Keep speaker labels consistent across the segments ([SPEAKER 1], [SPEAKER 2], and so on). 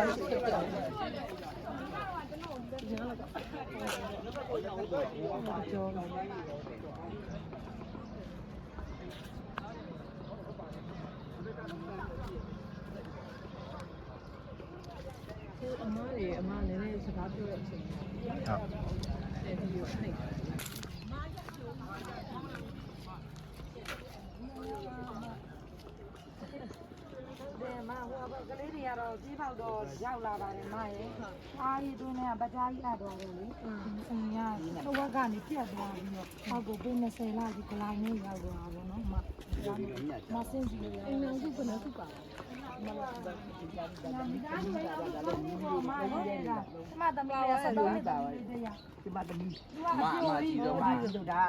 [SPEAKER 1] အမားတွေအမားလည်းလည်းစကားပြောတဲ့အချိန်
[SPEAKER 2] ဟုတ်
[SPEAKER 1] အဲ့ဒီကိုနှိပ်
[SPEAKER 3] တယ်မဟို ကကလေးတွေကတော့ကြီးပေါက်တော့ရောက်လာပါတယ်မရဲ့အားရီတွင်းနဲ့ဗကြားကြီးအပ်သွားတယ်လေအင်းရတော့ဝက်ကနေပြတ်သွားပြီးတော့ဟောက်ကိုပေး20လောက်ဒီကလိုင်းနဲ့ရောက်သွားတာပေါ့နော်မမစင်ကြီးရ
[SPEAKER 1] အိမ်အောင်စုကလည်းစုပါ
[SPEAKER 3] မိသားစုရဲ့အမှုပေါ်မှာရဲ့ကမသမီးရဲ့ဆက်တော့နေတာပါတရား
[SPEAKER 4] ဒီမှာတမီး
[SPEAKER 3] သူကအပြိုကြီးတော့
[SPEAKER 4] ဒီလိုဒါ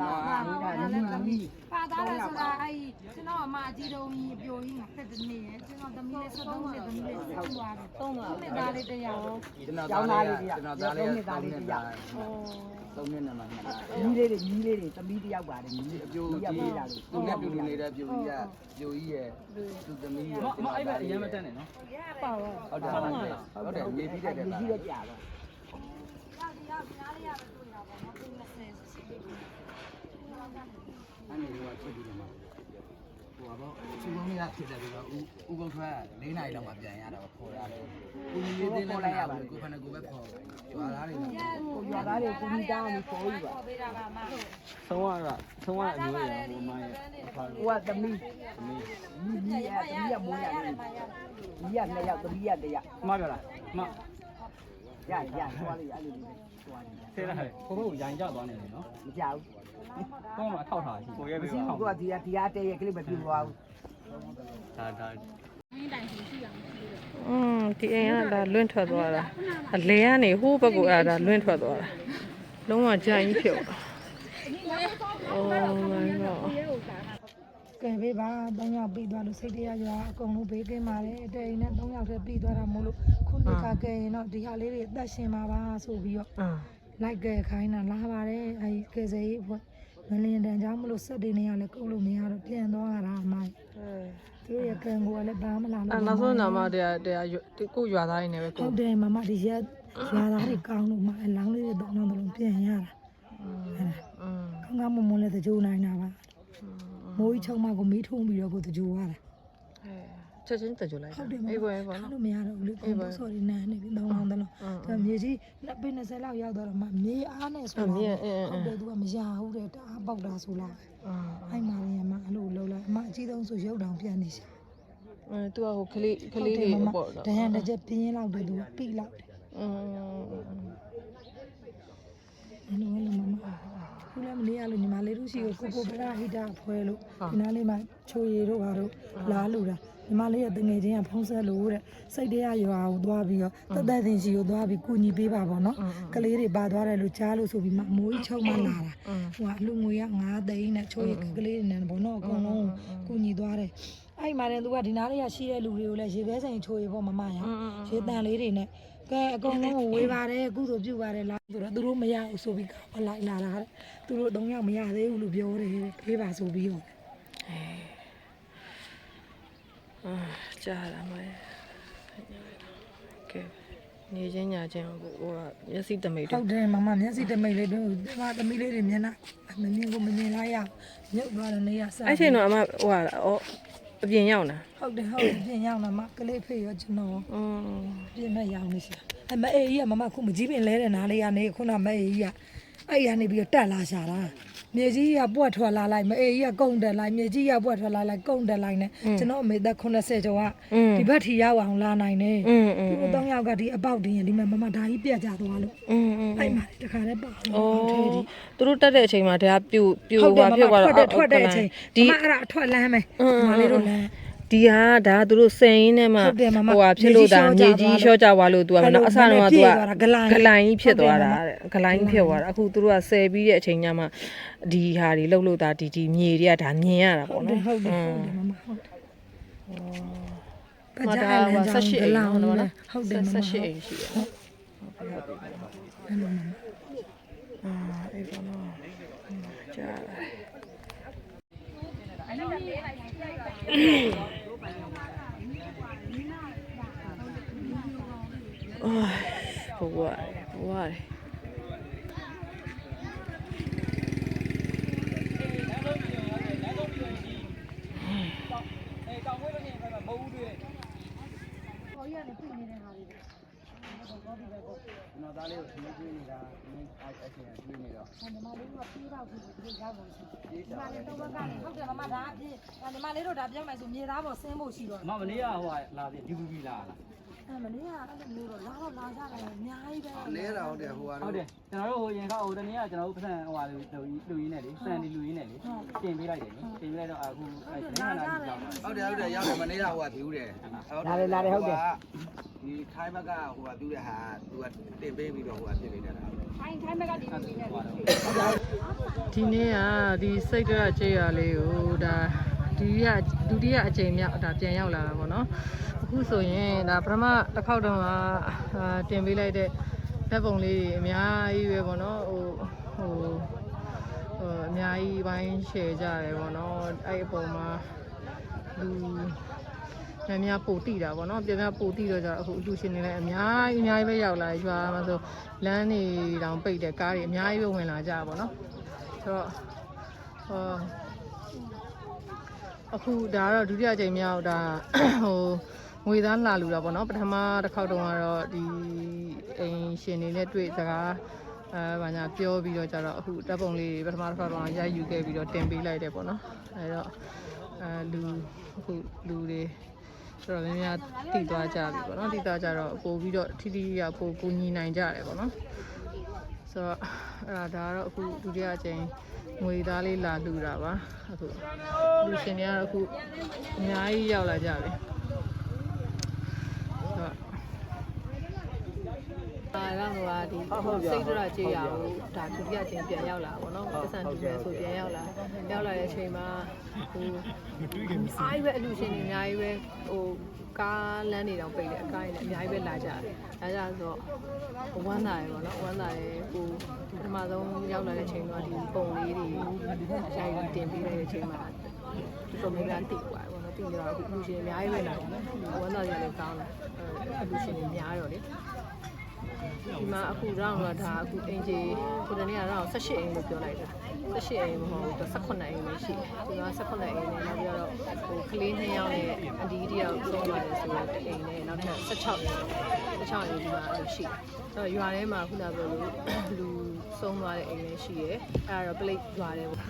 [SPEAKER 4] လာနေတာနီးနီး
[SPEAKER 3] ပါသားလဲဆိုတာအဲ့ကျွန်တော်အမအကြီးတုံးကြီးအပြိုကြီးမှာဆက်တနေရဲ့ကျွန်တော်သမီးလေး73နှစ်သမီးလေးဆက်သွားတယ်သုံးလားနှစ်သားလေးတရားဟော
[SPEAKER 2] ကျွန်တော်
[SPEAKER 4] ကျောင်း
[SPEAKER 2] သား
[SPEAKER 4] သား
[SPEAKER 2] လေး
[SPEAKER 4] လေး
[SPEAKER 2] က
[SPEAKER 4] တယောက်
[SPEAKER 2] ကျွန်တော်သားလေးက
[SPEAKER 4] နှစ်သားလေးတယောက်
[SPEAKER 2] သုံးနှစ်နဲ့မှနှစ်လား
[SPEAKER 4] ညီလေးတွေညီလေးတွေတမီးတယောက်ပါတယ်ညီလေး
[SPEAKER 2] အပြိုကြီး
[SPEAKER 4] ပေးလာလို့
[SPEAKER 2] သူနဲ့တူတူနေတဲ့ပြိုကြီးကပြိုကြီးရဲ့သူသမီးရဲ့
[SPEAKER 5] မအဲ့ဘက်အရင်မတက်နဲ့နော်
[SPEAKER 3] ပါပါ
[SPEAKER 2] ဟုတ်တယ်ဟုတ်တယ်နေပြီးတဲ့တဲ့
[SPEAKER 4] ညီ
[SPEAKER 2] လား
[SPEAKER 4] ကြီးတော့ကြာတော့
[SPEAKER 3] ရောက်ဒီရောက်ဒီနားလေးရပဲတွေ့တာပေါ့နော်ပြင်20ဆိုစစ်ပြီး
[SPEAKER 2] အဲ့ဒီကဖြစ်ပြီးတော့မှ ဟိုကတော့သူကုန်းလေးကဖြစ်တယ်ပြီးတော့ဦးဦးကုန်းထွက်၄နာရီလောက်မှပြန်ရတာပေါ့ခေါ်ရတယ်ကိုကြီးလေးတင်းလိုက်ရပါတယ်ကိုခဏကိုပဲခေါ်ကြွားသားတွေတော့
[SPEAKER 4] ကိုရွာသားတွေကိုကြီးတောင်းပြီးခေါ်ယူပါ
[SPEAKER 3] ပေါ်ပေးတာပါမ
[SPEAKER 5] ဆုံးရတာဆုံးရအမျိုးရဟိုမိုင်းဖာ
[SPEAKER 4] ကိုကတမီးညီကြီးကတမီးကမိုးရတယ်ညီကနှစ်ယောက်တမီးကတယောက်
[SPEAKER 5] မပြောလားမ
[SPEAKER 4] ရရသွားလေအဲ့လိုလေးသွားနေ
[SPEAKER 5] ဆဲရတယ်ကိုကိုရိုင်းကြသွားနေတယ်နော်
[SPEAKER 4] မကြောက်
[SPEAKER 5] ကော င်းမှာအထောက်ထားရှိကိုရဲ
[SPEAKER 4] ဘူး
[SPEAKER 5] ပြီး
[SPEAKER 4] မရှိ
[SPEAKER 5] တော့
[SPEAKER 4] ဘူးကိုကဒီကဒီကတည်းကကလေးမပြူသွားဘူး
[SPEAKER 5] ဒါဒါ
[SPEAKER 1] อืมဒီအိမ်ကဒါလွင့်ထွက်သွားတာအလဲကနေဟိုးဘက်ကအဲ့ဒါလွင့်ထွက်သွားတာလုံးဝကြိုင်ကြီးဖြစ်သွားအော် my god
[SPEAKER 3] ကဲပေးပါ၃ယောက်ပြီးသွားလို့စိတ်တရားရွာအကုန်လုံးဘေးကင်းပါတယ်အတိတ်နဲ့၃ယောက်တည်းပြီးသွားတာမို့လို့ခုနှစ်ကကဲရင်တော့ဒီဟာလေးတွေအသက်ရှင်ပါပါဆိုပြီးတော့
[SPEAKER 1] အာ
[SPEAKER 3] လိုက်ကဲခိုင်းတာလာပါတယ်အဲဒီကဲစေးအဖွဲ့ မလင်းတန်ကြောင့်မလို့စက်တွေနေရလဲကုတ်လို့မရတော့ပြန်သွားရတာအမိုင်း
[SPEAKER 1] အဲ
[SPEAKER 3] သူတို့ရကံကိုလည်းဘာမှမလာ
[SPEAKER 1] အဲ့
[SPEAKER 3] လို့
[SPEAKER 1] နောက်ဆုံးနာမတရားတရားဒီကိုရွာသားရင်းနေပဲ
[SPEAKER 3] ဟု
[SPEAKER 1] ကို
[SPEAKER 3] တ်တယ်မမဒီရက်ရွာသားတွေကောင်းလို့မအလောင်းလေးတွေတော့တော့လုံးပြန်ရတာအဲ့ဒါ
[SPEAKER 1] อืม
[SPEAKER 3] ကောင်းကောင်းမွန်မွန်လေးတကြိုးနိုင်တာပါမိုးကြီးချုံမကိုမီးထုံးပြီးတော့ကိုတကြိုးရတာ
[SPEAKER 1] အဲ ချက်ချင်းတကြလိုက်
[SPEAKER 3] ဟုတ်တယ်မ
[SPEAKER 1] အေးပေါ်ပေါ့
[SPEAKER 3] ထား
[SPEAKER 1] နော်
[SPEAKER 3] လို့မရတော့ဘူးလေကိုဆော်ရီနာနေပြီးတော့လောင်းတယ်လို့ဒါမြေကြီးလက်ပင်း20လောက်ရောက်တော့မှမြေအားနဲ့ဆိုတော့ဟုတ်တယ်သူကမရဘူးတဲ့တအားပေါက်တာဆိုလား
[SPEAKER 1] အာ
[SPEAKER 3] အဲ့မှာလည်းမအဲ့လိုလှုပ်လိုက်အမအကြီးဆုံးဆိုရုပ်တောင်ပြန်နေရှာ
[SPEAKER 1] အဲသူကဟိုကလေးကလေးလေးပေါ့နော်
[SPEAKER 3] တရံတစ်ချက်ပြင်းလောက်တယ်သူပိလောက်တယ်
[SPEAKER 1] อืม
[SPEAKER 3] အဲ့လိုလည်းမမခုလည်းမနေရလို့ညီမလေးတို့ရှိကိုကိုကိုပရာဟိတာဖွဲလို့ဒီနားလေးမှာချိုရည်တို့ဘာတို့လားလို့တာ ညီမလေးရဲ့တငယ်ချင်းကဖုံးဆက်လို့တဲ့စိတ်တရားရွာကိုသွားပြီးတော့တက်တက်တင်ရှိကိုသွားပြီးကုညီပေးပါပေါ့နော်ကလေးတွေပါသွားတယ်လို့ကြားလို့ဆိုပြီးမှမိုးကြီးချုံမှလာတာဟိုကအလူငွေက9သိန်းနဲ့ချိုရည်ကလေးတွေနဲ့ဘောနော်အကုန်လုံးကုညီသွားတယ်အဲ့မှာလည်းသူကဒီနားလေးကရှိတဲ့လူတွေကိုလည်းရေခဲစိန်ချိုးရေပေါ့မမရ
[SPEAKER 1] อืม
[SPEAKER 3] ရေတန်လေးတွေနဲ့ကဲအကုန်လုံးကိုဝေးပါတယ်ကုသိုလ်ပြုပါတယ်လားဆိုတော့သူတို့မရဘူးဆိုပြီးကောက်လိုက်လာတာတဲ့သူတို့သုံးယောက်မရသေးဘူးလို့ပြောတယ်တဲ့ဖေးပါဆိုပြီးတော့
[SPEAKER 1] အာ ကြားလာမယ်ကဲနေချင်းညာချင်းဟိုဟိုကမျက်စိတမိတ်
[SPEAKER 3] ဟု
[SPEAKER 1] တော့
[SPEAKER 3] တ်တယ်မမမျက်စိတမိတ်လေးတို့ဒီမှာသမီးလေးတွေမျက်နှာမမြင်ကိုမမြင်လိုက်ရအောင်မြုပ်သွားတဲ့နေရာဆက်
[SPEAKER 1] အဲ့ချိန်တော့အမဟိုဟာအော်အပြင်ရောက်တာ
[SPEAKER 3] ဟုတ်တယ်ဟုတ်တယ်ပြင်ရောက်လာမကလေးဖေးရောကျွန်တော်
[SPEAKER 1] อืม
[SPEAKER 3] ပြင်မဲ့ရောက်နေရှာအမအေးကြီးကမမခုမကြီးပင်လဲတဲ့နားလေးကနေခုနမအေးကြီးကအဲ့ရနေပြီးတော့တက်လာရှာတာ မြေကြီးကပွက်ထွက်လာလိုက်မအေးကြီးကကုန်တက်လိုက်မြေကြီးကပွက်ထွက်လာလိုက်ကုန်တက်လိုက်နဲ့ကျွန်တော်အမေသက်80ကျော်ကဒီဘက်ထီရောက်အောင်လာနိုင်တယ်ဒီလို၃ယောက်ကဒီအပေါက်တင်ရင်ဒီမှာမမဒါကြီးပြတ်ကြသွားလို့အဲ့မှာတခါတည်းပါ
[SPEAKER 1] အောင်သူတို့တက်တဲ့အချိန်မှာဒါကပြူ
[SPEAKER 3] ပြူ
[SPEAKER 1] ပါ
[SPEAKER 3] ပြူပါ
[SPEAKER 1] တော့
[SPEAKER 3] ထွက်တဲ့အချိန်
[SPEAKER 1] ဒီ
[SPEAKER 3] မအဲ့ဒါအထွက်လမ်းမယ်မလေးတို့လမ်း
[SPEAKER 1] ဒီဟာဒါသူတို့စိန်ရင်းနဲ့မှ
[SPEAKER 3] ဟုတ်တယ်မမ
[SPEAKER 1] ဟိုဟာဖြစ်လို့ဒါ
[SPEAKER 3] မြေ
[SPEAKER 1] မြေ
[SPEAKER 3] ကြီး
[SPEAKER 1] ကြီး
[SPEAKER 3] လျှော့
[SPEAKER 1] လျှော့
[SPEAKER 3] ကျ
[SPEAKER 1] ကြ
[SPEAKER 3] သွား
[SPEAKER 1] သွားလို့သူက
[SPEAKER 3] အဲ့လို
[SPEAKER 1] နော်အစတော့က
[SPEAKER 3] နည်း
[SPEAKER 1] သူ
[SPEAKER 3] နည်း
[SPEAKER 1] က
[SPEAKER 3] ပြေးသွားတာဂလိုင်း
[SPEAKER 1] ဂလိုင်းကြီးဖြစ်သွားတာ
[SPEAKER 3] ဟုတ်တယ်
[SPEAKER 1] တဲ့ဂလိုင်းကြီးဖြစ်သွားတာအခုသူတို့ကဆယ်ပြီးတဲ့အချိန်ညမှာဒီဟာတွေလှုပ်လို့ဒါဒီဒီမြေတွေကဒါမြင်ရတာ
[SPEAKER 3] ဟု
[SPEAKER 1] ပေါ့
[SPEAKER 3] တ်တယ်
[SPEAKER 1] နော်
[SPEAKER 3] ဟုတ်တယ်ဟုတ်တယ်မမဟုတ်တယ်ဘာကြောင့်လဲ
[SPEAKER 1] ဆက်ရှိ
[SPEAKER 3] ဂ
[SPEAKER 1] အိမ်
[SPEAKER 3] လောင်း
[SPEAKER 1] နော်
[SPEAKER 3] လဲဟုတ်တယ်မမ
[SPEAKER 1] ဆက်
[SPEAKER 3] ဟုတ်
[SPEAKER 1] ရှိအိမ်ရှိတယ်
[SPEAKER 3] အဲ့လိုမမ
[SPEAKER 1] အာအေးပေါ့နော်ကြား လာအိုးဘဝဘဝ
[SPEAKER 2] ကျွန်တော်သားလေးကိုသင်ပေးနေတာမင်းအဲ့အဲ့ချိန်ကတွေးနေတော့
[SPEAKER 3] ညီမလေးတို့ကပြေးတော့ပြီးပြေးရောက်လို့ရှိတယ်ညီမလေးတော့ဘက်ကနေဟုတ်တယ်မမဒါအပြည့်ညီမလေးတို့ဒါပြောင်းလိုက်ဆိုမြေသားပေါ်ဆင်းဖို့ရှိတော့
[SPEAKER 5] မမနေ့ကဟိုလာပြီဒီဘူးပြီလာလား
[SPEAKER 3] အဲမလေးကအဲ့လိုမျိုးတော့လာတော့လာကြတယ်အများကြီးပဲ
[SPEAKER 2] လဲတာဟုတ်တယ်ဟိုကတော့
[SPEAKER 5] ဟုတ်တယ်ကျွန်တော်တို့ဟိုရင်ခါဟိုတနေ့ကကျွန်တော်တို့ပတ်စံဟိုဟာလူလူရင်းနဲ့လေစံဒီလူရင်းနဲ့လေတင်ပေးလိုက်တယ်လေတင်ပေးလိုက်တော့အခုအဲ့ဒီခဏလေးကြောက်ပါ
[SPEAKER 2] ဟုတ်တယ်ဟုတ်တယ်ရောက်တယ်မနေတာဟိုကပြူးတယ်ဒီခိုင်းဘက်ကဟိုကပြူးတဲ့ဟာသူကတင်ပေးပြီးတော့ဟိုကပြစ်နေတာ
[SPEAKER 1] ဒီနေ့ကဒီစိတ်ရကြေးရလေးကိုဒါ ဒုတိယဒုတိယအကြိမ်မြောက်ဒါပြန်ရောက်လာတာပေါ့နော်အခုဆိုရင်ဒါပထမတစ်ခေါက်တုန်းကအာတင်ပေးလိုက်တဲ့ဓာတ်ပုံလေးတွေအများကြီးပဲပေါ့နော်ဟိုဟိုဟိုအများကြီးပိုင်း share ကြတယ်ပေါ့နော်အဲ့အပေါ်မှာလူများများပို့တိတာပေါ့နော်ပြန်ပြန်ပို့တိတော့ကြတော့အခုအလူရှင်တွေလည်းအများကြီးအများကြီးပဲရောက်လာရွာမှာဆိုလမ်းတွေတောင်ပိတ်တယ်ကားတွေအများကြီးပဲဝင်လာကြတာပေါ့နော်ဆိုတော့ဟော အခုဒါကတော့ဒုတိယအကြိမ်မြောက်ဒါဟိုငွေသားလာလူတာပေါ့နော်ပထမတစ်ခေါက်တုန်းကတော့ဒီအိမ်ရှင်တွေနဲ့တွေ့စကားအဲဘာညာပြောပြီးတော့ကြတော့အခုတပ်ပုံလေးတွေပထမတစ်ခေါက်တုန်းကရယူခဲ့ပြီးတော့တင်ပေးလိုက်တယ်ပေါ့နော်အဲတော့အဲလူအခုလူတွေဆိုတော့များများတည်သွားကြပြီပေါ့နော်တည်သွားကြတော့ပို့ပြီးတော့ထိထိရပို့ကိုညီနိုင်ကြတယ်ပေါ့နော် ဆိုတော့အဲ့ဒါဒါကတော့အခုဒုတိယအကြိမ်ငွေသားလေးလာလူတာပါအခုလူရှင်တွေကတော့အခုအများကြီးရောက်လာကြပြီဆိုတော့အားတော့ဟိုဟာဒီစိတ်ဒရကြေးရကိုဒါဒုတိယအကြိမ်ပြန်ရောက်လာပါတော့ပတ်စံတူတယ်ဆိုပြန်ရောက်လာရောက်လာတဲ့အချိန်မှာဟိုအားကြီးပဲအလူရှင်တွေအများကြီးပဲဟို ကားလမ်းတွေတောင်ပိတ်တယ်အကားတွေလည်းအများကြီးပဲလာကြတယ်လာကြဆိုတော့ဝမ်းသာရယ်ပေါ့နော်ဝမ်းသာရယ်ဟိုပထမဆုံးရောက်လာတဲ့အချိန်တော့ဒီပုံလေးတွေရိုက်တင်ပေးလိုက်တဲ့အချိန်မှာဒီပုံလေးကတိသွားတယ်ပေါ့နော်တိနေတော့အခုလူရှင်အများကြီးပဲလာတယ်ဝမ်းသာရယ်လည်းကောင်းတယ်အဲလူရှင်တွေများတော့လေဒီမှာအခုတော့တော့ဒါအခုအင်ဂျီကိုတနေ့ကတော့18အိမ်လို့ပြောလိုက်တာ 18အိမ်မဟုတ်ဘူး18အိမ်ပဲရှိတယ်ဒီမှာ18အိမ်နဲ့နောက်ပြီးတော့ဟိုကလေးနှစ်ယောက်နဲ့အဒီတယောက်ဆုံးသွားတယ်ဆိုတော့အိမ်နဲ့နောက်ထပ်16အိမ်16အိမ်ဒီမှာအဲ့လိုရှိတယ်အဲ့တော့ရွာထဲမှာခုနကပြောလို့လူဆုံးသွားတဲ့အိမ်လည်းရှိတယ်အဲ့ဒါတော့ plate ရွာထဲပေါ့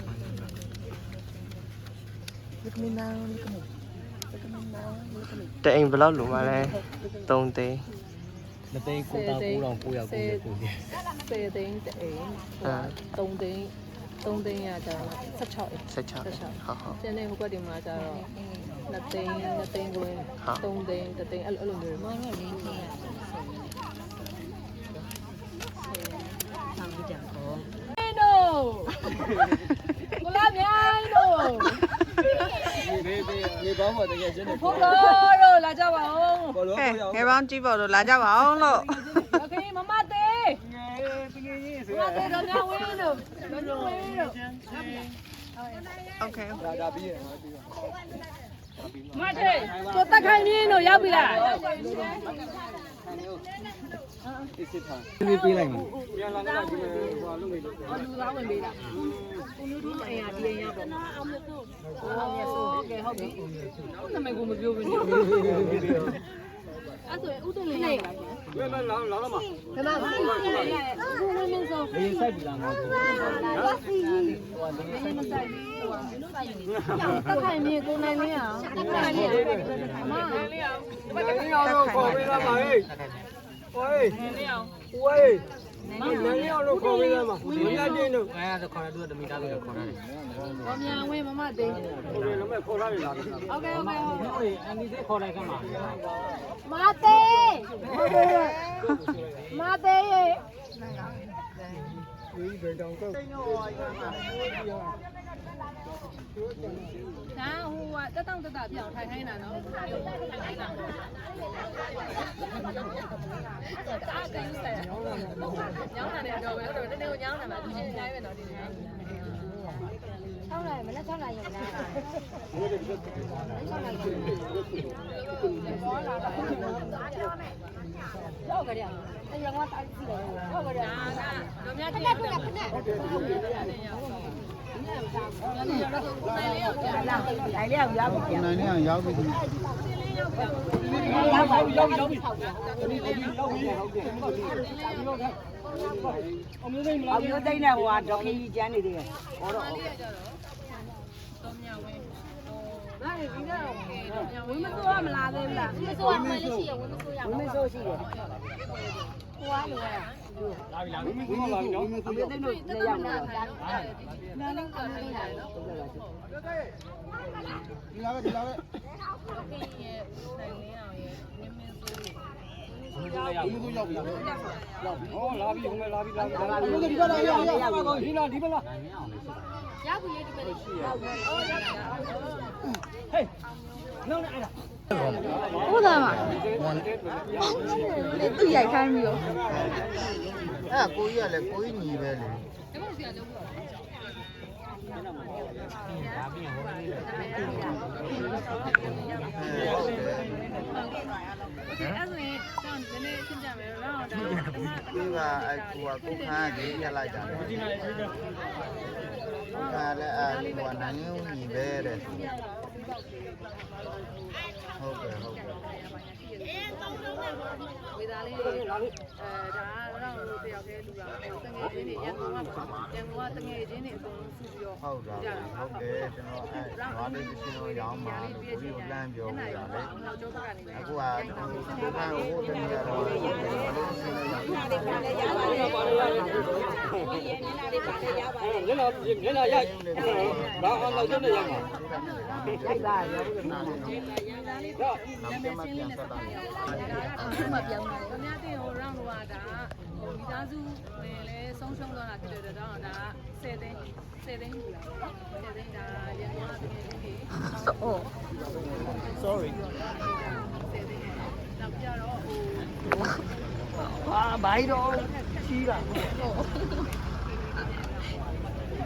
[SPEAKER 6] တအိမ်ဘယ်လောက်လိုမှလဲ3သိန်း
[SPEAKER 5] မသိန်းကိုတောင်ကိုတောင်ကိုရောက်ကိုရောက်ကိုရောက်
[SPEAKER 1] 10သိန်းတစ်အိမ်ဟို3သိန်း 3သိန်းရကြတော့16အိမ်
[SPEAKER 6] 16ဟုတ်ဟုတ်
[SPEAKER 1] ကျန်တဲ့ဟိုဘက်ဒီမှာကျတော့2သိန်း2သိန်းကို3သိန်း3သိန်းအဲ့လိုအဲ့လိုမျိုးတွေပေါ့လေးသိန်းဆောင်ကြတော့ကိုလာမြိုင်တို့
[SPEAKER 5] ဘေးဘေးနေကောင်းပါတကယ်ချင်းနေ
[SPEAKER 1] ဖို့တော့တော့လာကြပါဦး
[SPEAKER 5] ဘောလုံး
[SPEAKER 7] ဟဲ့
[SPEAKER 5] ကိုရအောင်
[SPEAKER 7] ငယ်ပေါင်းကြည့်ပေါ်လို့လာကြပါအောင်လို့
[SPEAKER 5] တကယ်ကြီးဆို
[SPEAKER 1] မသေးတော့ညဝင်းတို့ညဝင်းတို့
[SPEAKER 7] โอเค
[SPEAKER 5] ဒါဒါပြီးရအောင်ပြီးပါ
[SPEAKER 1] မသေးကိုတက်ခိုင်မြင်းတို့ရောက်ပြီလား
[SPEAKER 5] ဒီစစ်ထားဒီပေးလိုက်မယ်ပြန်လာတော့ဒီဟိုလုပ်နေလို့
[SPEAKER 1] လူသားဝင်ပေးတာကိုလူတို့အိမ်ဟာဒီအိမ်ရပေါ့အောင်မြတ်ဆိုးအောင်မြတ်ဆိုးဟုတ်ကဲ့ဟုတ်ပြီနာမည်ကိုမပြောဘူးနေအဲ့ဆိုဥတုလေးလိုက်ပါ ရှင်
[SPEAKER 5] ဘယ်မှာလောင်းလောင်းတော့မှာ
[SPEAKER 1] ခဏခဏခုမင်းဆို
[SPEAKER 5] လေစိုက်ပြီလားငါ့ကို
[SPEAKER 1] တက်ခိုင်မြင်းကိုနိုင်လင်းအောင်တက်ခိုင်မြင်းအမ
[SPEAKER 5] ငယ်လေးအောင်တော့ခေါ်ပေးလာပါဟေးဟိုးငယ်လေးအောင်ဝေး ငယ်လေးအောင်တော့ခေါ်ပေးလာပါမင်းလည်းတင်းတော့အဲဒါခေါ်ရတူတမီတာလို့ခေါ်ရတယ်
[SPEAKER 1] ဘောမြန်ဝင်းမမသေး
[SPEAKER 5] ဟိုလည်းမခေါ်ရရလား
[SPEAKER 1] ဟုတ်ကဲ့ဟုတ်ကဲ့ဟုတ်ကဲ့
[SPEAKER 5] ဟိုအန်ဒီသေးခေါ်လိုက်ခဲ့မှာ
[SPEAKER 1] မသေးမသေး
[SPEAKER 5] ဒီဘယ်တောင်ကောက်
[SPEAKER 1] ဒါဟိုကတက်တောင့်တက်တာပြောင်းထိုင်ခိုင်းတာနော်ထိုင်ခိုင်းတာအားကိစ္စရညောင်းတာလည်းတော့ပဲတော့တနေ့ညောင်းတာမှာသူချင်းအများကြီးပဲတော့ဒီနေ့
[SPEAKER 8] ၆နိုင်မနေ့6နိုင်ရမလားရောက်ကြရအောင်တရားကတားကြည့်တယ်ရောက်ကြရအောင်
[SPEAKER 1] တို့များကြည့်ရတယ် ခဏခဏနိုင်လေးရောက်ကြလား
[SPEAKER 4] နိုင်လေးအောင်ရောက်ပြီ
[SPEAKER 9] နိုင်နေအောင်ရောက်ပြီ
[SPEAKER 4] ရောက်ပါပြီရောက်ပြီရောက်ပြီ
[SPEAKER 5] အမျိုးသိမ
[SPEAKER 4] အ
[SPEAKER 5] လား
[SPEAKER 4] မျိုးသိနဲ့ဟိုကဒေါက်ခင်ကြီးကျန်းနေသေးတယ်ဟောတော့
[SPEAKER 1] လေးရကြတော့တော့မြဝင်းဟိုဒါဒီကတော့ဝင်းမစိုးရမလားသေးဘူးလား
[SPEAKER 8] မဆိုးရမလေးရှိရဝင်းမဆိုးရ
[SPEAKER 4] ဝင်းမဆိုးရှိတယ်
[SPEAKER 8] ဟိုကလိုရ
[SPEAKER 5] လာပြီလာပြီဘုမလာပြီနော်
[SPEAKER 4] အမျိုးသိတို့နေရောက်လာ
[SPEAKER 1] နားလေးကလေးလာတော့
[SPEAKER 9] ဒီလာပဲဒီလာပဲ
[SPEAKER 1] ဒီရဲ့နိုင်လင်းအောင်ရဲ့ဝင်းမစိုးရဲ့
[SPEAKER 9] ဘူးဘူးရောက်ပြီရောက်ပြီ
[SPEAKER 5] ဟောလာပြီဟိုမဲ့လာပြီလာပြီလာပြီဒီဘက်လာရောက်ရောက်ရောက်ဒီလားဒီဘက်လား
[SPEAKER 8] ရောက်ပြီဒီပဲရှိရ
[SPEAKER 5] ဟေးနောက်နဲ့အဲ့ဒါ
[SPEAKER 8] ဟုတ်တယ်မှာသူရိုက်ခိုင်းပြီးတော့
[SPEAKER 9] အဲ့ကိုကြီးကလည်းကိုကြီးညီပဲလေ
[SPEAKER 1] အဲ့ဆိုရင်တော့ နည်းနည်းရှင်းပြမယ်တော့ဒါအမအမ
[SPEAKER 9] ဒီကအဲ့ကိုကကိုခန်းကြီးပြလိုက်တာလေဒီကလည်းအဲ့ကိုကနိုင်နေဦးညီပဲတဲ့ဟုတ်ကဲ့ဟုတ်ကဲ့
[SPEAKER 1] ဝေသားလေးအဲဒါကတော့တို့တယောက်တည်းလူတာတငယ်ချင်းတွေရန်ကုန်ကရန်ကုန်ကတငယ်ချင်းတွေအကုန်လုံးစုပြီးတော့
[SPEAKER 9] ဟုတ်တာဟုတ်တယ်ကျွန်တော်အဲ့ဘာလေးတစ်ချင်းတော့ရောင်းမှာကိုကြီးကိုလမ်းပြောပြတာလေ
[SPEAKER 1] နောက်ကျောဘက်ကနေ
[SPEAKER 9] အခုကကိုကဟိုတည်းကတော့ဘာလေးတစ်ချင်းတော့ရောင်းမှာ
[SPEAKER 5] ညနာညနာရိုက်ဘာအောင်လောက်ကျနေရမှာ
[SPEAKER 4] လိုက်ပါရော
[SPEAKER 9] နောက်ကျမှပြန်ဆက်တာ
[SPEAKER 1] အခုမှပြောင်းလာတယ်။ခင်ဗျားတင်ဟို round တော့ဒါဟိုမိသားစုဝင်လဲဆုံးရှုံးသွားတာဖြစ်တဲ့တော့ဒါ10သိန်း10သိန်းယူလာပေါ့။10သိန်းဒါရန်ကုန်ကတကယ်ချင်းကြီး
[SPEAKER 7] အော်
[SPEAKER 5] sorry
[SPEAKER 1] 10သိန်းနောက်ပြတော့ဟို
[SPEAKER 4] ဟာဘိုင်းတော့ချီးတာ
[SPEAKER 8] လွတ်ရောက်လိုက်နေရ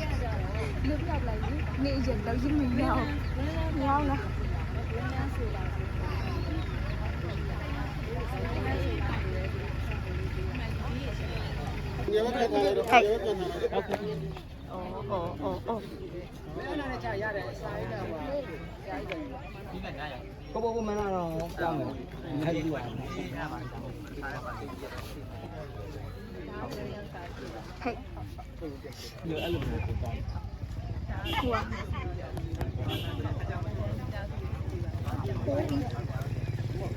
[SPEAKER 8] င်တော့ ရင်းမရောက်ရောက်လား
[SPEAKER 7] အော်အော်အော်
[SPEAKER 5] ကိုဘဘမနာတော့ကြောင်းတယ်ငါကြည့်ပါ
[SPEAKER 8] ဟဲ့
[SPEAKER 5] ဒီအဲ့လိုမျိုးပေါ့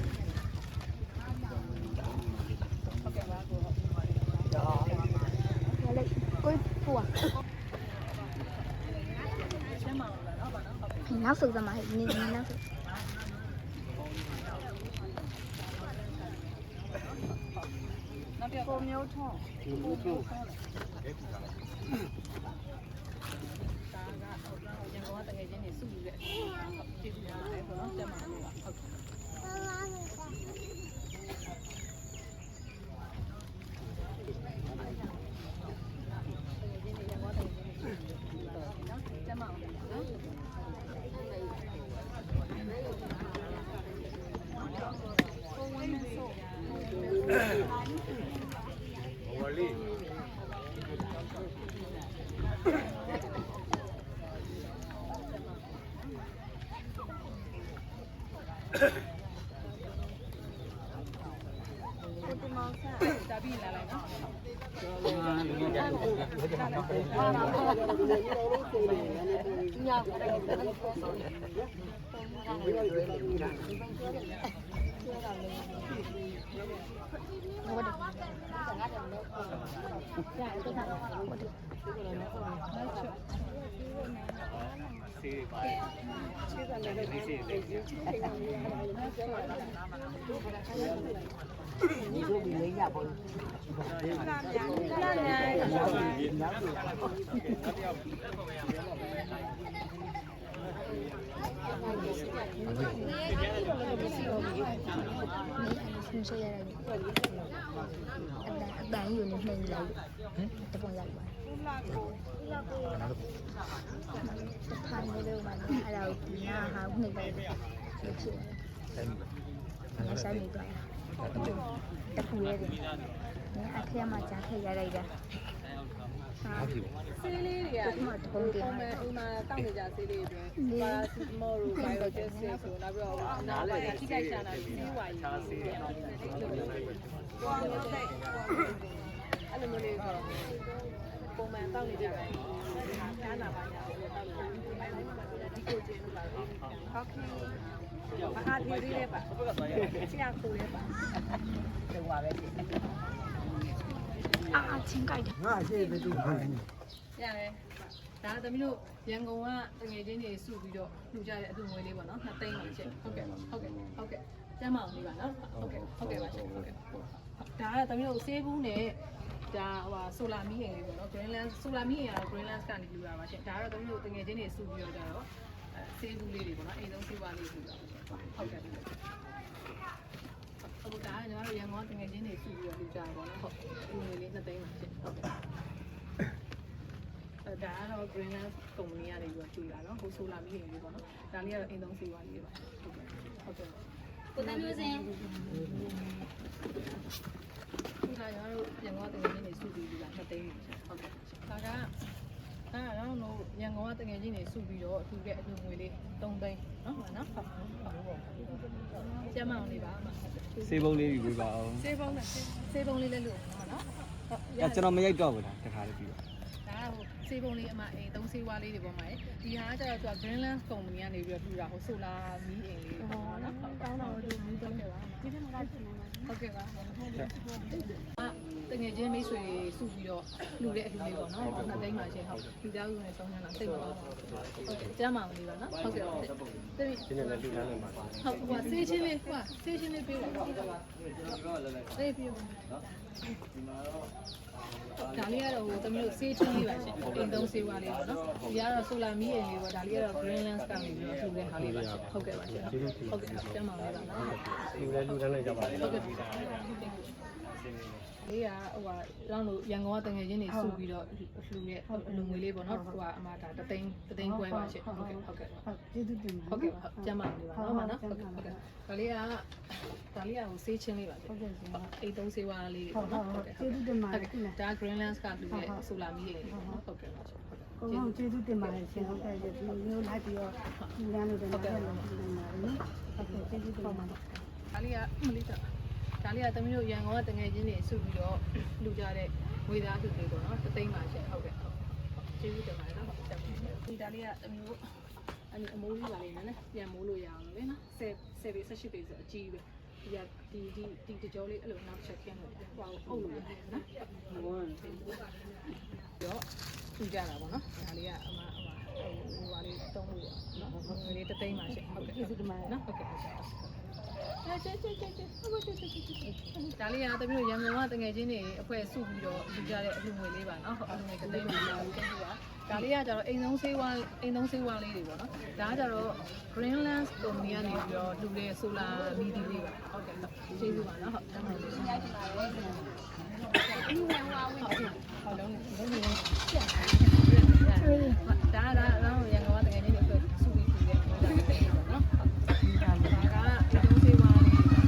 [SPEAKER 8] ဟိုကလေကိုဟိုနောက်ဆုံးသမားနေနေနောက်ဆုံး
[SPEAKER 1] နောက်ပြကိုမျိုးထုံး
[SPEAKER 5] ဒီလိုမျိုး
[SPEAKER 1] ရန်ကုန်ကတကယ်ချင်းနေစုယူတဲ့ကျေးဇူးများပါတယ်ပေါ့နော်တက်မှာလို့ပါဟုတ် ဒါပြီး
[SPEAKER 8] Gracias. တယ်အတန်အတန်ယူနေနှိမ့်လိုက်တပုံရိုက်ပါထိုင်နေလို့မှအဲ့ဒါကိုနာဟာနှိမ့်လိုက်ဖြစ်ဖြစ်တယ်ဆိုင်နေတော့တခုရဲတယ်အခက်မှာကြားခဲ့ရလိုက်တာ ဟာ
[SPEAKER 1] ဆေးလေးတွေက
[SPEAKER 8] ဒီမှာတပုံတင်
[SPEAKER 1] ပုံမှ
[SPEAKER 8] လာ
[SPEAKER 1] န်အိမ်မှာတောက်နေကြဆေးလေးတွေပါရာစီမောတို့ဘိုင်ယိုဂျက်စစ်ဆိုနောက်ပြီးတော့နားလိုက်ထိခိုက်ချာတာဆေးဝါးကြီးဆေးတယ်အဲ့လိုမျိုးလေးဆိုပုံမှန်တောက်နေကြတယ်ခါနာပါညာဆိုတော့တောက်နေဒီကိုကျင်းလို့ပါဟုတ်ကဲ့ဘာဟာဒီလေးလေးပါဆရာကိုလေးပါ
[SPEAKER 8] အာချင်းကြိုက်တယ်
[SPEAKER 5] ငါရှိတဲ့သူဟာ
[SPEAKER 1] ရတယ်ဒါသမီးတို့ရန်ကုန်ကတငယ်ချင်းတွေစုပြီးတော့လှူကြတဲ့အတူငွေလေးပေါ့နော်နှစ်သိန်းပါချက်ဟုတ်ကဲ့ဟုတ်ကဲ့ဟုတ်ကဲ့ကျမ်းမအောင်လေးပါနော်ဟုတ်ကဲ့ဟုတ်ကဲ့ပါချက်ဟုတ်ကဲ့ဒါကသမီးတို့ဆေးဘူးနဲ့ဒါဟိုဆိုလာမီးအိမ်လေးပေါ့နော် Greenland ဆိုလာမီးအိမ်ကတော့ Greenland ကနေလှူတာပါချက်ဒါကတော့သမီးတို့တငယ်ချင်းတွေစုပြီးတော့ကြတော့အဲဆေးဘူးလေးတွေပေါ့နော်အိမ်သုံးဆေးဝါးလေးလှူတာဟုတ်ကဲ့ အခုဒါကညီမတို့ရန်ကုန်တငယ်ချင်းတွေစုပြီးတော့လှူကြတာပေါ့နော်ဟုတ်ဒီငွေလေးနှစ်သိန်းပါချက်ဟုတ်ကဲ့အဲဒါကတော့ Greenland ကုမ္ပဏီကနေပြီးတော့ကျွေးတာနော်ဟိုဆိုလာမီးရင်လေးပေါ့နော်ဒါလေးကတော့အိမ်သုံးစီဝါလေးပါဟုတ်ကဲ့ဟုတ်ကဲ့
[SPEAKER 8] ကိုတန်းမျိုးစင်
[SPEAKER 1] ဒီကကျွန်တော်တို့ရန်ကုန်ကတကယ်ချင်းတွေစုပြီးပြီးတာနှစ်သိန်းဟုတ်ကဲ့ဒါကအဲတော့တို့ရန်ကုန်က တကယ်ချင်းတွေစုပြီးတော့ထူတဲ့အလူငွေလေး3သိန်းနော်ဟုတ်နော်ဟုတ်ဟုတ်ကျမအောင်လေးပါအမ
[SPEAKER 10] စေးပုံးလေးယူပေးပါအောင်
[SPEAKER 1] စေးပုံးနဲ့စေးပုံးလေးလည်းလို့ဟုတ်နော်ဟုတ်
[SPEAKER 10] အဲကျွန်တော်မရိုက်တော့ဘူးလားတခါလေးပြီးတော့
[SPEAKER 1] ဒါကဟို စေးပုံးလေးအမအိမ်သုံးစေးဝါးလေးတွေပေါ်မှာဒီဟာကကျတော့သူက Greenland ကုမ္ပဏီကနေပြီးတော့ထူတာဟိုဆိုလာမီးအိမ်လေးပေါ့နော်ဟုတ်တောင်းတော့ဒီမီးသုံးခဲ့ပါဒီထဲမှာဟုတ်ကဲ့ပါတငယ်ချင်းမိတ်ဆွေစုပြီးတော့လူတဲ့အလူလေးပေါ့နော်နှစ်သိန်းပါချင်းဟုတ်လူသားစုနဲ့ဆုံးချမ်းတာစိတ်မကောင်းပါဘူးဟုတ်ကဲ့ကျမ်းမာလေးပါနော်ဟုတ်ကဲ့ဟုတ်တမီး
[SPEAKER 6] ဒီနေ့လည်းလူလမ်းနေမှာ
[SPEAKER 1] ဟုတ်ဟိုဆေးချင်းလေးဟိုဆေးချင်းလေးပေးပါဟုတ်ကဲ့ပါဆေးပေးပါဒါလေးကတော့ဟိုတမီးတို့ဆေးချင်းလေးပါရှင်အိမ်သုံးဆေးဝါးလေးပေါ့နော်ဒီကတော့ဆိုလာမီးအိမ်လေးပေါ့ဒါလေးကတော့ Greenland ကနေပြီးတော့ထူတဲ့ဟာလေးပါရှင်ဟုတ်ကဲ့ပါရှင်ဟုတ်ကဲ့ကျမ်းမာလေးပါနော်
[SPEAKER 6] လူလည်းလူလမ်းနေကြပါလေ
[SPEAKER 1] ဟုတ်ကဲ့လေးကဟိုဟာလောင်းလို့ရန်ကုန်ကတငယ်ချင်းတွေစုပြီးတော့လှူတဲ့လူငွေလေးပေါ့နော်ဟိုကအမဒါတသိန်းတသိန်းခွဲပါရှင်ဟုတ်ကဲ့ဟုတ်ကဲ့
[SPEAKER 3] ဟုတ်ကျေးဇူးတင်ပါ
[SPEAKER 1] ဟုတ်ကဲ့ပါကျမ်းမာနေပါနော်မနော်ဟုတ်ကဲ့ဟုတ်ကဲ့ဒါလေးကဒါလေးကဟိုဆေးချင်းလေးပါဟုတ်ကဲ့အိတ်သုံးဆေးဝါးလေးတွေပေါ့နော်ဟုတ်ကဲ့
[SPEAKER 3] ကျေးဇူးတင်ပါ
[SPEAKER 1] ဟုတ်ကဲ့ဒါ Greenland ကလူရဲ့ဆိုလာမီးလေးပေါ့နော်ဟုတ်ကဲ့ပါ
[SPEAKER 3] ကိုလုံးကျေးဇူးတင်ပါတယ်ရှင်ဟုတ်ကဲ့ဒီလိုမျိုးလိုက်ပြီးတော့ဒီလမ်းလို့တင်ပါတယ်လို့ပြောနေပါတယ်နော်ဟုတ်ကဲ့ကျေးဇူးတင်ပါတယ်
[SPEAKER 1] ဒါလေးကမလေးတာဒါလေးကသမီးတို့ရန်ကုန်ကတငယ်ချင်းတွေစုပြီးတော့လူကြတဲ့ဝေသားစုလေးပေါ့နော်တသိန်းပါရှင်ဟုတ်ကဲ့ဟုတ်ကျေးဇူးတင်ပါတယ်နော်ဟုတ်ကဲ့ဒီဒါလေးကသမီးတို့အဲ့ဒီအမိုးလေးပါလေးနော်ပြန်မိုးလို့ရအောင်လေနော်10 10ပေ18ပေဆိုအကြီးပဲဒီကဒီဒီဒီတကြောလေးအဲ့လိုနောက်ချက်ခင်းလို့ဟိုအုပ်လို့ရတယ်နော်တော့ ထူကြတာပေါ့နော်ဒါလေးကအမအမဟိုဟိုပါလေးတုံးလို့နော်ငွေလေးတသိန်းပါရှင်ဟုတ်ကဲ့ကျေးဇူးတင်ပါတယ်နော်ဟုတ်ကဲ့ဒါလေးကတမီးတို့ရန်ကုန်ကတငယ်ချင်းတွေအဖွဲ့စုပြီးတော့လူကြတဲ့အလှငွေလေးပါနော်အလှငွေတစ်သိန်းပါလာလို့ကျေးဇူးပါဒါလေးကကျတော့အိမ်သုံးဆေးဝါးအိမ်သုံးဆေးဝါးလေးတွေပေါ့နော်ဒါကကျတော့ Greenland Company ကနေပြီးတော့လူတဲ့ solar မီဒီလေးပါဟုတ်ကဲ့ကျေးဇူးပါနော်ဟုတ်တ မ်းပါလို့ဟုတ်လုံးလုံးဒါဒါတော့ရန်ကုန်ကတကယ်ကြီးတွေစုပြီးပြီးတဲ့ဒါပဲပေါ့နော်ဒါကဒီလိုစေးဝါးလေးဒါ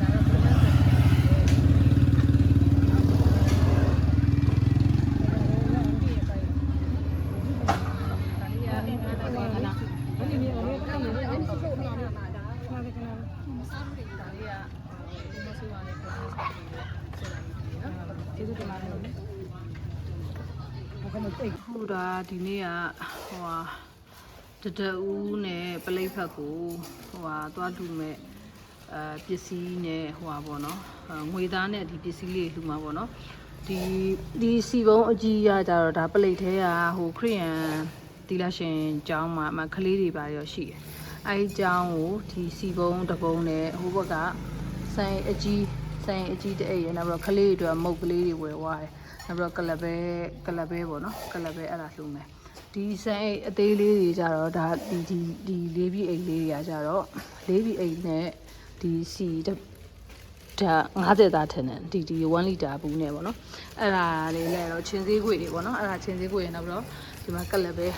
[SPEAKER 1] တော့ဘယ်လိုလဲဒါလေးရအင်းအားတော့ကနာဘယ်လိုမျိုးလဲအဲ့လိုမျိုးအဲ့ဒီဆိုခဏလေးမှာဒါခဏလေးခဏလေးဒါလေးကဒီလိုစေးဝါးလေးပုံစံဆက်ပြီးတော့ဆက်လာပြီးနော်ကျေးဇူးတင်ပါတယ် ဟုတ်တာ ဒီနေ့ကဟိုဟာတတဦးနဲ့ပလိတ်ဖက်ကိုဟိုဟာသွားလှူမဲ့အဲပစ္စည်းနဲ့ဟိုဟာပေါ့နော်အဲငွေသားနဲ့ဒီပစ္စည်းလေးလှူမှာပေါ့နော်ဒီဒီစီပုံးအကြီးရကြတော့ဒါပလိတ်သေးကဟိုခရီးယန်တီလာရှင်ကျောင်းမှာအမကလေးတွေပါရောရှိတယ်အဲဒီကျောင်းကိုဒီစီပုံးတစ်ပုံးနဲ့ဟိုဘက်ကဆိုင်အကြီးဆိုင်အကြီးတဲ့အိမ်ရနောက်ပြီးတော့ကလေးတွေအတွက်မုတ်ကလေးတွေဝယ်သွားတယ် နောက်ပြီးတော့ကလပဲကလပဲပေါ့နော်ကလပဲအဲ့ဒါလှူမယ်ဒီဆိုင်အိမ်အသေးလေးတွေကြတော့ဒါဒီဒီဒီလေးပြီးအိမ်လေးတွေကကြတော့လေးပြီးအိမ်နဲ့ဒီစီတစ်ဒါ90သားထင်တယ်ဒီဒီ1လီတာဘူးနဲ့ပေါ့နော်အဲ့ဒါလေးလည်းတော့ချင်းစည်းခွေတွေပေါ့နော်အဲ့ဒါချင်းစည်းခွေတွေနောက်ပြီးတော့ဒီမှာကလပဲ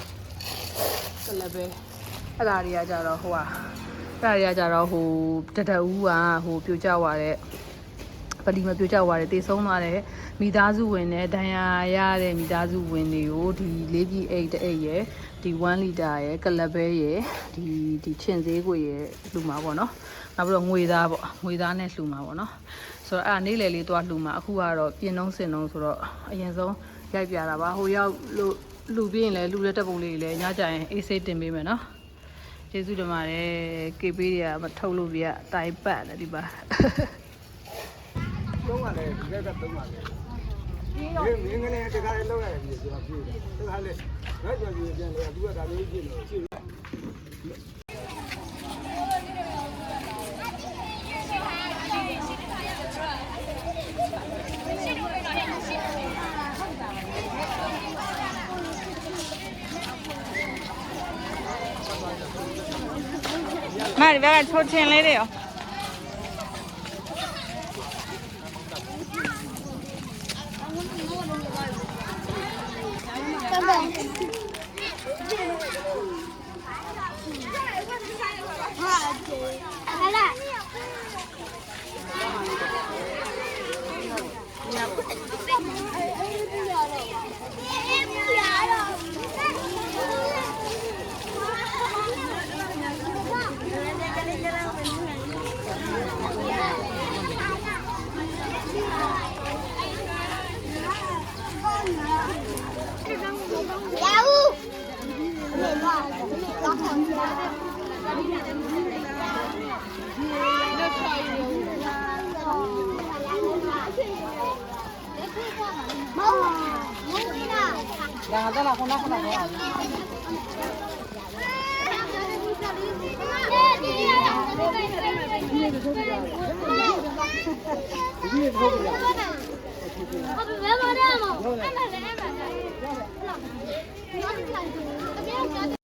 [SPEAKER 1] ကလပဲအဲ့ဒါတွေကကြတော့ဟိုဟာအဲ့ဒါတွေကကြတော့ဟိုတတဦးကဟိုပြိုကျသွားတဲ့ ပလီမပြိုကျသွားတဲ့တေဆုံးသွားတဲ့မိသားစုဝင်နဲ့ဒဏ်ရာရတဲ့မိသားစုဝင်တွေကိုဒီလေးပြည်အိတ်တအိတ်ရယ်ဒီ1လီတာရယ်ကလပဲရယ်ဒီဒီချင်းစည်းခွေရယ်လူမှာပေါ့နော်နောက်ပြီးတော့ငွေသားပေါ့ငွေသားနဲ့လှူမှာပေါ့နော်ဆိုတော့အဲ့ဒါနေ့လည်လေးသွားလှူမှာအခုကတော့ပြင်နှုံးစင်နှုံးဆိုတော့အရင်ဆုံးရိုက်ပြတာပါဟိုရောက်လို့လှူပြီးရင်လည်းလှူတဲ့တက်ပုံလေးတွေလည်းညကြရင်အေးဆေးတင်ပေးမယ်နော်ကျေးဇူးတင်ပါတယ်ကေပေးတွေကမထုတ်လို့ပြတိုင်ပတ်တယ်ဒီပါ
[SPEAKER 5] သုံးရတယ်ဒီဘက်ကသုံးရတယ်ဒီတော့မင်းငနေတခါလေးလောက်ရတယ်ဒီကျွန်တော်ပြေးတယ်တခါလေးရက်ကြော်ကြီးပြန်လေသူကဒါလေးကြည့်လို့ရှိတယ်
[SPEAKER 11] မဒီဘက်ကချိုးချင်းလေး တွေရော
[SPEAKER 8] ဘယ်မှာလဲမောအဲ့မှာလဲအဲ့မှာလဲ